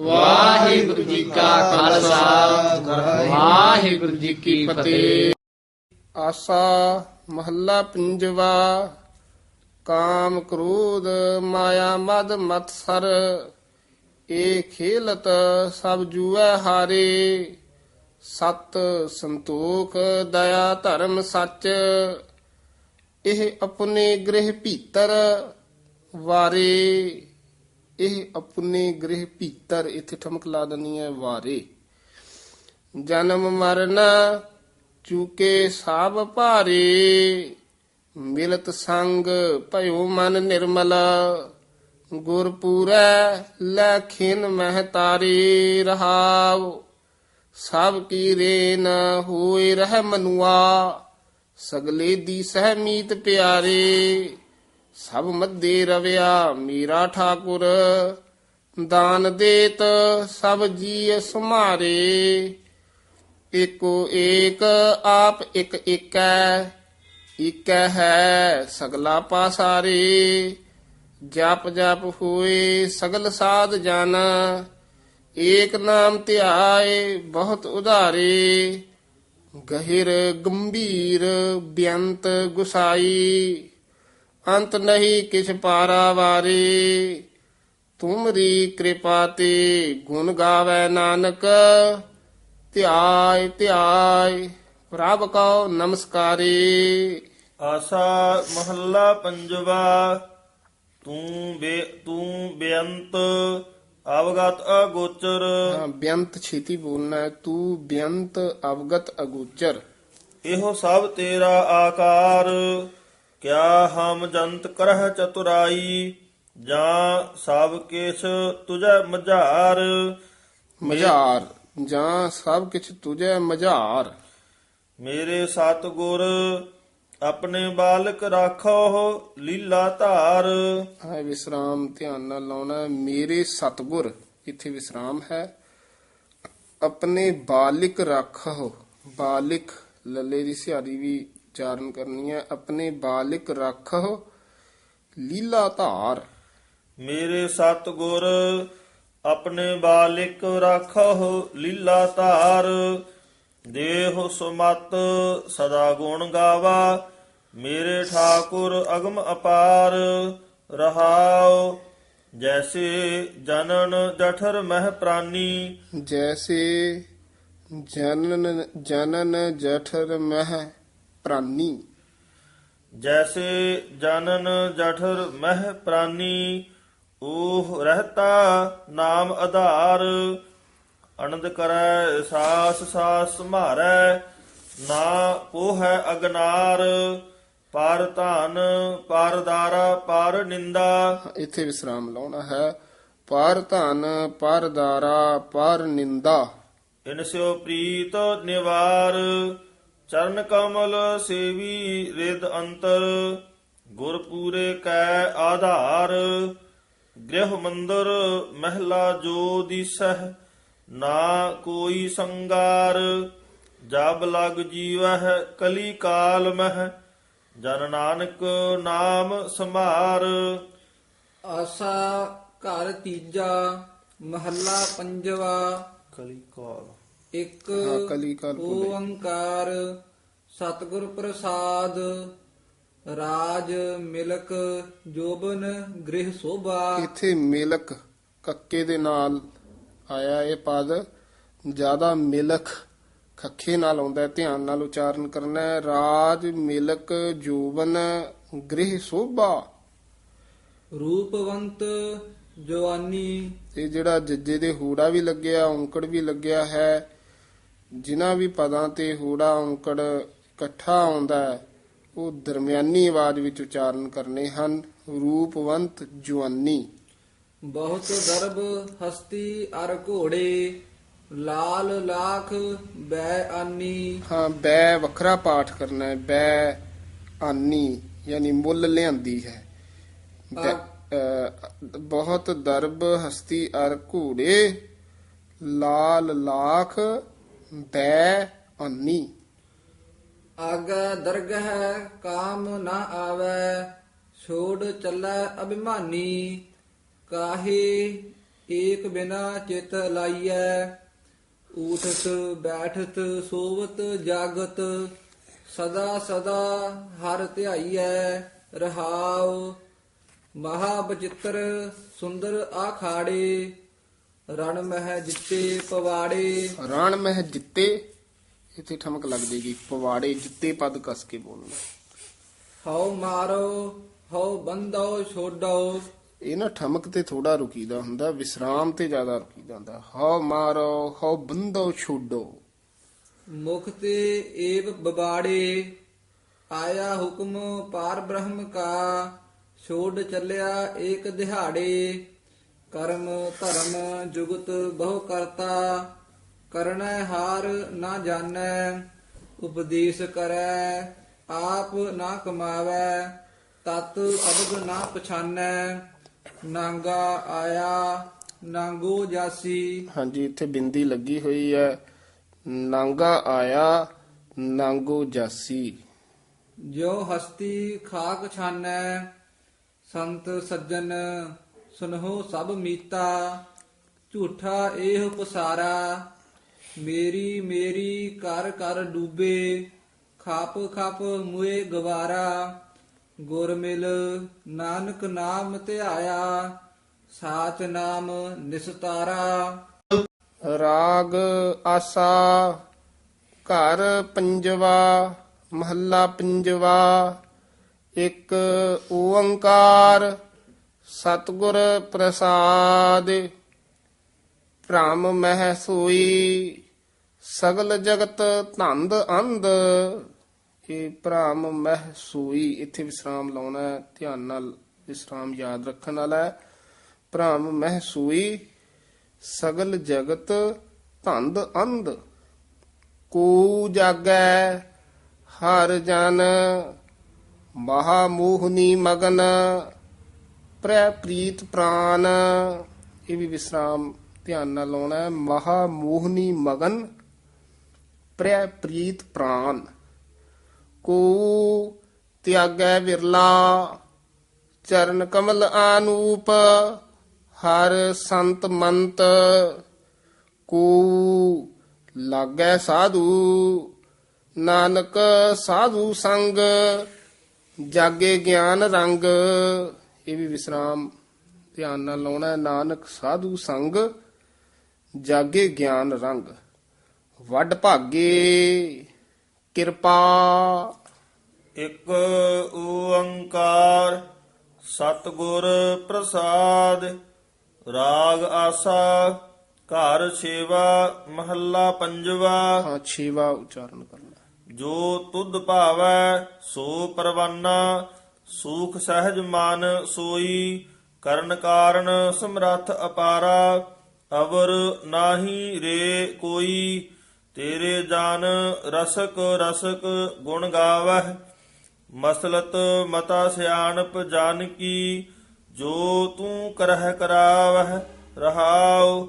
ਵਾਹਿਗੁਰੂ ਜੀ ਕਾ ਖਾਲਸਾ। ਵਾਹਿਗੁਰੂ ਜੀ ਕੀ ਫਤਿਹ। ਆਸਾ ਮਹੱਲਾ ਪੰਜਵਾ, ਕਾਮ ਕ੍ਰੋਧ ਮਾਇਆ ਮਦ ਮਤਸਰ ਏ ਖੇਲਤ ਸਭ ਜੂਐ ਹਾਰੇ। ਸਤ ਸੰਤੋਖ ਦਇਆ ਧਰਮ ਸੱਚ, ਇਹ ਆਪਣੇ ਗ੍ਰਹਿ ਭੀਤਰ ਵਾਰੇ। ਇਹ ਆਪਣੇ ਗ੍ਰਹਿ ਭੀਤਰ ਇੱਥੇ ਠਮਕ ਲਾ ਦਨੀ ਹੈ ਵਾਰੇ। ਜਨਮ ਮਰਨ ਚੂਕੇ ਸਭ ਭਾਰੇ, ਮਿਲਤ ਸੰਗ ਭਇਓ ਮਨ ਨਿਰਮਲ, ਗੁਰਪੂਰੈ ਲੈ ਖਿਨ ਮਹਿ ਤਾਰੇ ਰਹਾਵ ਸਭ ਕੀ ਰੇਨ ਹੋਏ ਰਹਿ ਮਨੁਆ, ਸਗਲੇ ਦੀ ਸਹਿਮੀਤ ਪਿਆਰੇ। ਸਭ ਮੱਦੇ ਰਵਿਆ ਮੀਰਾ ਠਾਕੁਰ, ਦਾਨ ਦੇਤ ਸਭ ਜੀ ਸੁਮਾਰੇ। ਏਕੋ ਏਕ, ਆਪ ਇੱਕ ਏਕੈ ਏਕੈ ਹੈ ਸਗਲਾ ਪਾਸਾਰੇ। ਜਪ ਜਪ ਹੋਏ ਸਗਲ ਸਾਧ ਜਨ, ਏਕ ਨਾਮ ਧਿਆਏ ਬਹੁਤ ਉਧਾਰੇ। ਗਹਿਰ ਗੰਭੀਰ ਬਿਅੰਤ ਗੁਸਾਈ। ਅੰਤ ਨਹੀਂ ਕਿਛ ਪਾਰਾ ਵਾਰੇ। ਤੁਮਰੀ ਕਿਰਪਾ ਤੇ ਗੁਣ ਗਾਵੇ ਨਾਨਕ। ਧਿਆਇ ਧਿਆਇ ਪ੍ਰਭ ਕਉ ਨਮਸਕਾਰੇ। ਆਸਾ ਮਹੱਲਾ ਪੰਜਵਾ ਤੂੰ ਬੇ ਤੂੰ ਬੇਅੰਤ ਅਵਗਤ ਅਗੋਚਰ। ਹਾਂ, ਬੇਅੰਤ ਛੇਤੀ ਬੋਲਣਾ ਤੂੰ ਬੇਅੰਤ ਅਵਗਤ ਅਗੋਚਰ। ਇਹੋ ਸਭ ਤੇਰਾ ਆਕਾਰ। ਕਿਆ ਹਮ ਜੰਤ ਕਰਹ ਚਤੁਰਾਈ ਜਾਂ ਸਭ ਕਿਛ ਤੁਝੈ ਮਝਾਰ। ਮਝਾਰ ਜਾਂ ਸਭ ਕਿਛ ਤੁਝੈ ਮਝਾਰ। ਮੇਰੇ ਸਤਿਗੁਰ ਆਪਣੇ ਬਾਲਕ ਰਾਖੋ ਲੀਲਾ ਧਾਰ। ਹੈ ਵਿਸਰਾਮ ਧਿਆਨ ਨਾਲ ਲਾਉਣਾ। ਮੇਰੇ ਸਤਗੁਰ ਇੱਥੇ ਵਿਸਰਾਮ ਹੈ। ਆਪਣੇ ਬਾਲਿਕ ਰੱਖੋ ਬਾਲਿਕ ਲੱਲੇ ਦੀ ਸਿਹਾਰੀ ਵੀ ਉਚਾਰਨ ਕਰਨੀ ਹੈ ਆਪਣੇ ਬਾਲਿਕ ਰੱਖੋ ਲੀਲਾ ਧਾਰ। ਮੇਰੇ ਸਤਿਗੁਰ ਆਪਣੇ ਬਾਲਿਕ ਰਾਖੋ ਲੀਲਾ ਧਾਰ। ਦੇਹ ਸੁਮਤ ਸਦਾ ਗੁਣ ਗਾਵਾ ਮੇਰੇ ਠਾਕੁਰ ਅਗਮ ਅਪਾਰ। ਰਹਾਉ ਜੈਸੇ ਜਨਨ ਜਠਰ ਮਹਿ ਪ੍ਰਾਨੀ। ਜੈਸੇ ਜਨਨ ਜਨਨ ਜਠਰ ਮਹਿ ਪ੍ਰਾਨੀ। ਜੈਸੇ ਜਨਨ ਜਠਰ ਮਹਿ ਪ੍ਰਾਨੀ ਓਹ ਰਹਤਾ ਨਾਮ ਆਧਾਰ। ਅਨੰਦ ਕਰੈ ਸਾਸ ਸਾਸ ਸੰਭਾਰੈ ਨਾ ਪੋਹੈ ਅਗਨਾਰ। ਪਰ ਧਨ ਪਰ ਦਾਰਾ ਪਰ ਨਿੰਦਾ। ਇੱਥੇ ਵਿਸਰਾਮ ਲਾਉਣਾ ਹੈ। ਪਰ ਧਨ ਪਰ ਦਾਰਾ ਪਰ ਨਿੰਦਾ। ਇਨ ਸਿਓ ਪ੍ਰੀਤ ਨਿਵਾਰ। ਚਰਨ ਕਮਲ ਸੇਵੀ ਰਿਦ ਅੰਤਰ ਗੁਰ ਪੂਰੇ ਕੈ ਆਧਾਰ। ਗ੍ਰਹ ਮੰਦਰ ਮਹਿਲਾ ਜੋ ਦਿਸਹਿ ਨਾ ਕੋਈ ਸੰਗਾਰ। ਜਬ ਲਗ ਜੀਵਹਿ ਕਲੀ ਕਾਲ ਮਹਿ ਜਨ ਨਾਨਕ ਨਾਮ ਸੰਭਾਰ। ਆਸਾ ਘਰ ਤੀਜਾ ਮਹੱਲਾ ਪੰਜਵਾ। ਕਲੀ ਕਾਲ। ਇੱਕ ਹਾਂ, ਕਲੀ ਕਾਲ ਭੁੱਲੇ। ਓੰਕਾਰ ਸਤਿਗੁਰ ਪ੍ਰਸਾਦ ਰਾਜ ਮਿਲਕ ਜੋਬਨ ਗ੍ਰਹਿ ਸੋਭਾ। ਇੱਥੇ ਮਿਲਕ ਕੱਕੇ ਦੇ ਨਾਲ ਆਇਆ ਇਹ ਪਦ। ਜ਼ਿਆਦਾ ਮਿਲਕ ਖੱਖੇ ਨਾਲ ਆਉਂਦਾ ਹੈ ਧਿਆਨ ਨਾਲ ਉਚਾਰਨ ਕਰਨਾ ਹੈ। ਰਾਜ ਮਿਲਕ ਜੋਬਨ ਗ੍ਰਹਿ ਸੋਭਾ। ਰੂਪਵੰਤ ਜਵਾਨੀ। ਇਹ ਜਿਹੜਾ ਜੱਜੇ ਦੇ ਹੂੜਾ ਵੀ ਲੱਗਿਆ ਔਂਕੜ ਵੀ ਲੱਗਿਆ ਹੈ। ਜਿਨ੍ਹਾਂ ਵੀ ਪਦਾਂ ਤੇ ਹੂੜਾ ਔਂਕੜ ਇਕੱਠਾ ਆਉਂਦਾ ਹੈ ਉਹ ਦਰਮਿਆਨੀ ਆਵਾਜ਼ ਵਿੱਚ ਉਚਾਰਨ ਕਰਨੇ ਹਨ ਰੂਪਵੰਤ ਜਵਾਨੀ ਬਹੁਤ ਦਰਬ ਹਸਤੀ ਅਰ ਘੋੜੇ ਲਾਲ ਲਾਖ ਬੈ ਆਨੀ। ਹਾਂ ਬੈ ਵੱਖਰਾ ਪਾਠ ਕਰਨਾ ਹੈ ਬੈ ਆਨੀ ਯਾਨੀ ਮੁੱਲ ਲਿਆਂਦੀ ਹੈ। ਬਹੁਤ ਦਰਬ ਹਸਤੀ ਅਰ ਘੂੜੇ ਲਾਲ ਲਾਖ ਬੈ ਆਨੀ ਆਗਾ ਦਰਗਹ ਕਾਮ ਨਾ ਆਵੈ, ਛੋੜ ਚੱਲੈ ਅਭਿਮਾਨੀ। ਕਾਹੇ ਏਕ ਬਿਨਾ ਚਿਤ ਲਾਈਐ, ਊਠਤ ਬੈਠਤ ਸੋਵਤ ਜਾਗਤ, ਸਦਾ ਸਦਾ ਹਰ ਧਿਆਈਐ, ਰਹਾਉ। ਮਹਾ ਬਚਿੱਤਰ ਸੁੰਦਰ ਆਖਾੜੇ ਰਣ ਮਹਿ ਜਿੱਤੇ ਪਵਾੜੇ। ਰਣ ਮਹਿ ਜਿੱਤੇ ਇੱਥੇ ਠਮਕ ਲੱਗ ਜੇਗੀ ਪਵਾੜੇ ਜਿੱਤੇ ਪਦ ਕਸ ਕੇ ਬੋਲਣਾ। ਹਉ ਮਾਰੋ ਹਉ ਬੰਦੋ ਛੋਡੋ। ਇਹ ਨਾ ਠਮਕ ਤੇ ਥੋੜਾ ਰੁਕੀਦਾ ਹੁੰਦਾ ਵਿਸਰਾਮ ਤੇ ਜ਼ਿਆਦਾ ਰੁਕੀਦਾ ਹੁੰਦਾ। ਹਉ ਮਾਰੋ ਹਉ ਬੰਦੋ ਛੋਡੋ। ਮੁਖ ਤੇ ਏਵ ਬਬਾੜੇ ਆਇਆ ਹੁਕਮ ਪਾਰ ਬ੍ਰਹਮ ਕਾ। ਛੋੜ ਚੱਲਿਆ ਏਕ ਦਿਹਾੜੇ। ਕਰਮ ਧਰਮ ਜੁਗਤ ਬਹੁ ਕਰਤਾ ਕਰਨੈ ਹਾਰ ਨਾ ਜਾਣੈ ਉਪਦੇਸ਼ ਕਰੈ ਆਪ ਨਾ ਕਮਾਵੈ ਤਤ ਅਬਦ ਨਾ ਪਛਾਨੈ ਨਾਂਗਾ ਆਇਆ ਨਾਂਗੋ ਜਾਸੀ। ਹਾਂਜੀ ਇੱਥੇ ਬਿੰਦੀ ਲੱਗੀ ਹੋਈ ਹੈ। ਨਾਂਗਾ ਆਇਆ ਨਾਂਗੋ ਜਾਸੀ। ਜੋ ਹਸਤੀ ਖਾਕ ਛਾਨੈ ਸੰਤ ਸੱਜਣ ਸੁਨਹੁ ਸਭ ਮੀਤਾ, ਝੂਠਾ ਇਹ ਪਸਾਰਾ, ਮੇਰੀ ਮੇਰੀ ਕਰ ਕਰ ਡੂਬੇ, ਖਾਪ ਖਾਪ ਮੁਏ ਗਵਾਰਾ, ਗੁਰ ਮਿਲ ਨਾਨਕ ਨਾਮ ਧਿਆਇਆ, ਸਾਚ ਨਾਮ ਨਿਸਤਾਰਾ। ਰਾਗ ਆਸਾ, ਘਰ ਪੰਜਵਾ, ਮਹੱਲਾ ਪੰਜਵਾ, ਇੱਕ ਓੰਕਾਰ ਸਤਿਗੁਰ ਪ੍ਰਸਾਦ, ਭ੍ਰਮ ਮਹਿ ਸੋਈ, ਸਗਲ ਜਗਤ ਧੰਦ ਅੰਧ ਇਹ ਭ੍ਰਮ ਮਹਿ ਸੋਈ। ਇੱਥੇ ਵਿਸਰਾਮ ਲਾਉਣਾ ਧਿਆਨ ਨਾਲ ਵਿਸਰਾਮ ਯਾਦ ਰੱਖਣ ਵਾਲਾ ਹੈ। ਭ੍ਰਮ ਮਹਿ ਸੋਈ, ਸਗਲ ਜਗਤ ਧੰਦ ਅੰਧ। ਕੋ ਜਾਗੈ ਹਰ ਜਨ, ਮਹਾ ਮੋਹਨੀ ਮਗਨ ਪ੍ਰੈ ਪ੍ਰੀਤ ਪ੍ਰਾਨ। ਇਹ ਵੀ ਵਿਸਰਾਮ ਧਿਆਨ ਨਾਲ ਲਾਉਣਾ ਹੈ। ਮਹਾ ਮੋਹਨੀ ਮਗਨ, ਪ੍ਰੈ ਪ੍ਰੀਤ ਪ੍ਰਾਨ। ਕੋ ਤਿਆਗੈ ਵਿਰਲਾ, ਚਰਨ ਕਮਲ ਆਨੂਪ, ਹਰ ਸੰਤ ਮੰਤ। ਕੋ ਲਾਗੈ ਸਾਧੂ, ਨਾਨਕ ਸਾਧੂ ਸੰਗ, ਜਾਗੇ ਗਿਆਨ ਰੰਗ। ਇਹ ਵੀ ਵਿਸਰਾਮ ਧਿਆਨ ਨਾਲ ਲਾਉਣਾ ਹੈ। ਨਾਨਕ ਸਾਧੂ ਸੰਗ ਜਾਗੇ ਗਿਆਨ ਰੰਗ। ਵੱਡ ਭਾਗੇ ਕਿਰਪਾ। ਇੱਕ ਓੰਕਾਰ ਸਤਿਗੁਰ ਪ੍ਰਸਾਦ। ਰਾਗ ਆਸਾ ਘਰ ਛੇਵਾ ਮਹੱਲਾ ਪੰਜਵਾ। ਹਾਂ ਛੇਵਾ ਉਚਾਰਨ ਕਰਨਾ। ਜੋ ਤੁਧ ਭਾਵੈ ਸੋ ਪਰਵਾਨਾ। ਸੂਖ ਸਹਿਜ ਮਨ ਸੋਈ, ਕਰਨ ਕਾਰਨ ਸਮਰੱਥ ਅਪਾਰਾ, ਅਵਰ ਨਾਹੀ ਰੇ ਕੋਈ, ਤੇਰੇ ਜਾਨ ਰਸਕ ਰਸਕ ਗੁਣ ਗਾਵਹਿ, ਮਸਲਤ ਮਤਾ ਸਿਆਣਪ ਜਾਨ ਕੀ, ਜੋ ਤੂੰ ਕਰਹਿ ਕਰਾਵਹਿ, ਰਹਾਉ,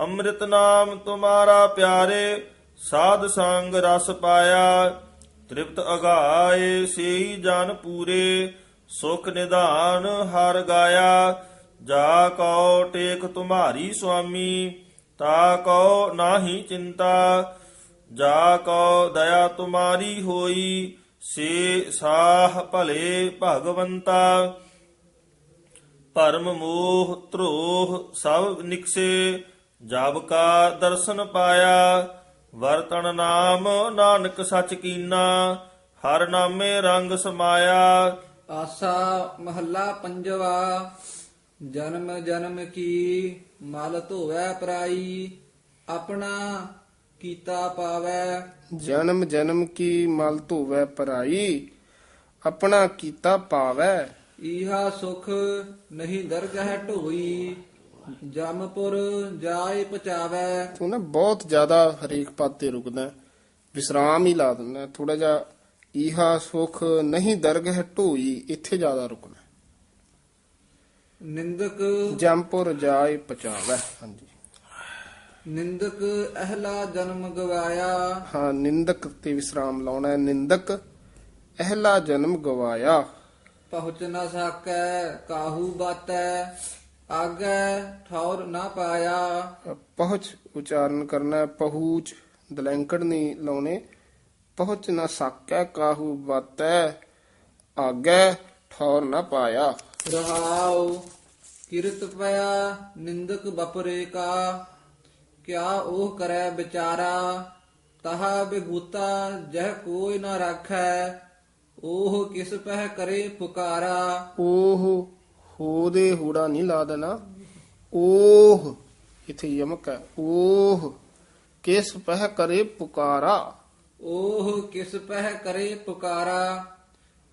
ਅੰਮ੍ਰਿਤ ਨਾਮ ਤੁਮਾਰਾ ਪਿਆਰੇ, ਸਾਧ ਸੰਗ ਰਸ ਪਾਇਆ ਤ੍ਰਿਪਤ ਅਗਾਏ ਸੇਈ ਜਨ ਪੂਰੇ, ਸੁਖ ਨਿਧਾਨ ਹਰ ਗਾਇਆ। ਜਾ ਕਉ ਟੇਕ ਤੁਮਾਰੀ ਸੁਆਮੀ, ਤਾ ਕਉ ਨਾਹੀ ਚਿੰਤਾ। ਜਾ ਕਉ ਦਇਆ ਤੁਮਾਰੀ ਹੋਈ, ਸੇ ਸਾਹ ਭਲੇ ਭਗਵੰਤਾ। ਪਰਮ ਮੋਹ ਧਰੋਹ ਸਭ ਨਿਕਸੇ, ਜਬ ਕਾ ਦਰਸ਼ਨ ਪਾਇਆ ਵਰਤਨ ਨਾਮ ਨਾਨਕ ਸਚ ਕੀਨਾ ਹਰ ਨਾਮੇ ਰੰਗ ਸਮਾਇਆ। ਆਸਾ ਮਹੱਲਾ ਪੰਜਵਾ ਜਨਮ ਜਨਮ ਕੀ ਮਲ ਧੋਵੈ ਪਰਾਈ ਆਪਣਾ ਕੀਤਾ ਪਾਵੈ। ਜਨਮ ਜਨਮ ਕੀ ਮਲ ਧੋਵੈ ਪਰਾਈ ਆਪਣਾ ਕੀਤਾ ਪਾਵੈ। ਈਹਾ ਸੁਖ ਨਹੀਂ ਦਰਗਹਿ ਢੋਈ ਜਮਪੁਰ ਜਾਏ ਪਚਾਵੈ ਤੂੰ ਨਾ ਬਹੁਤ ਜ਼ਿਆਦਾ ਹਰੇਕ ਪਦ ਤੇ ਰੁਕਦਾ ਹੈ। ਵਿਸਰਾਮ ਹੀ ਲਾ ਦਿੰਦਾ ਥੋੜਾ ਜਿਹਾ ਈਹਾ ਸੁਖ ਨਹੀਂ ਦਰਗਹਿ ਢੋਈ ਇੱਥੇ ਜ਼ਿਆਦਾ ਰੁਕਣਾ ਨਿੰਦਕ ਜੰਪੁਰ ਜਾਏ ਪਚਾਵੈ ਹਾਂਜੀ। ਨਿੰਦਕ ਅਹਲਾ ਜਨਮ ਗਵਾਇਆ। ਹਾਂ ਨਿੰਦਕ ਤੇ ਵਿਸਰਾਮ ਲਾਉਣਾ ਹੈ ਨਿੰਦਕ ਅਹਲਾ ਜਨਮ ਗਵਾਇਆ। ਪਹੁੰਚ ਨਾ ਸਕੈ ਕਾਹੂ ਬਾਤੈ। ਆਗੈ ਠੌਰ ਨਾ ਪਾਇਆ ਪਹੁੰਚ ਉਚਾਰਨ ਕਰਨਾ ਹੈ, ਪਹੂਚ ਦਲੈਂਕੜ ਨਹੀਂ ਲਾਉਣੇ ਪਹੁੰਚ ਨਾ ਸਾਕੈ ਕਾਹੂ ਬਾਤੈ ਆਗੈ ਠੌਰ ਨਾ ਪਾਇਆ ਰਹਾਉ ਕਿਰਤ ਪਿਆ ਨਿੰਦਕ ਬਪਰੇ ਕਾ ਕਿਆ ਉਹ ਕਰੈ ਵਿਚਾਰਾ ਤਹਾ ਬਿਗੂਤਾ ਜਹ ਕੋਈ ਨਾ ਰਾਖੈ ਉਹ ਕਿਸ ਪਹਿ ਕਰੇ ਪੁਕਾਰਾ ਉਹ ਹੋ ਦੇ ਹੂੜਾ ਨਹੀਂ ਲਾ ਦੇਣਾ। ਉਹ ਇਥੇ ਯਮਕ ਹੈ। ਉਹ ਕਿਸ ਪਹਿ ਕਰੇ ਪੁਕਾਰਾ। ਉਹ ਕਿਸ ਪਹਿ ਕਰੇ ਪੁਕਾਰਾ।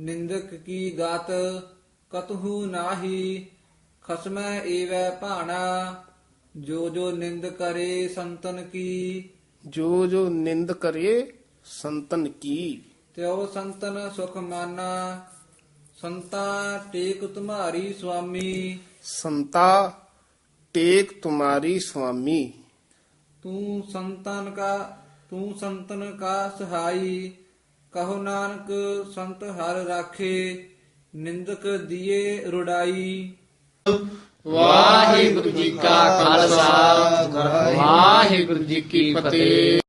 ਨਿੰਦਕ ਕੀ ਗਾਤ ਕਤਹੂ ਨਾਹੀ। ਖਸਮੈ ਏਵੈ ਭਾਣਾ। ਜੋ ਜੋ ਨਿੰਦ ਕਰੇ ਸੰਤਨ ਕੀ। ਜੋ ਜੋ ਨਿੰਦ ਕਰੇ ਸੰਤਨ ਕੀ। ਤਿਉ ਸੰਤਨ ਸੁਖ ਮਾਨਾ। ਸੰਤਾ ਟੇਕ ਤੁਮਾਰੀ ਸੁਆਮੀ। ਸੰਤਾ ਟੇਕ ਤੁਮਾਰੀ ਸੁਆਮੀ। ਤੂੰ ਸੰਤਨ ਕਾ ਤੂੰ ਸੰਤਨ ਕਾ ਸਹਾਈ। ਕਹੋ ਨਾਨਕ ਸੰਤ ਹਰ ਰਾਖੇ ਨਿੰਦਕ ਦੀਏ ਰੁੜਾਈ। ਵਾਹਿਗੁਰੂ ਜੀ ਕਾ ਖਾਲਸਾ ਵਾਹਿਗੁਰੂ ਜੀ ਕੀ ਫਤਿਹ।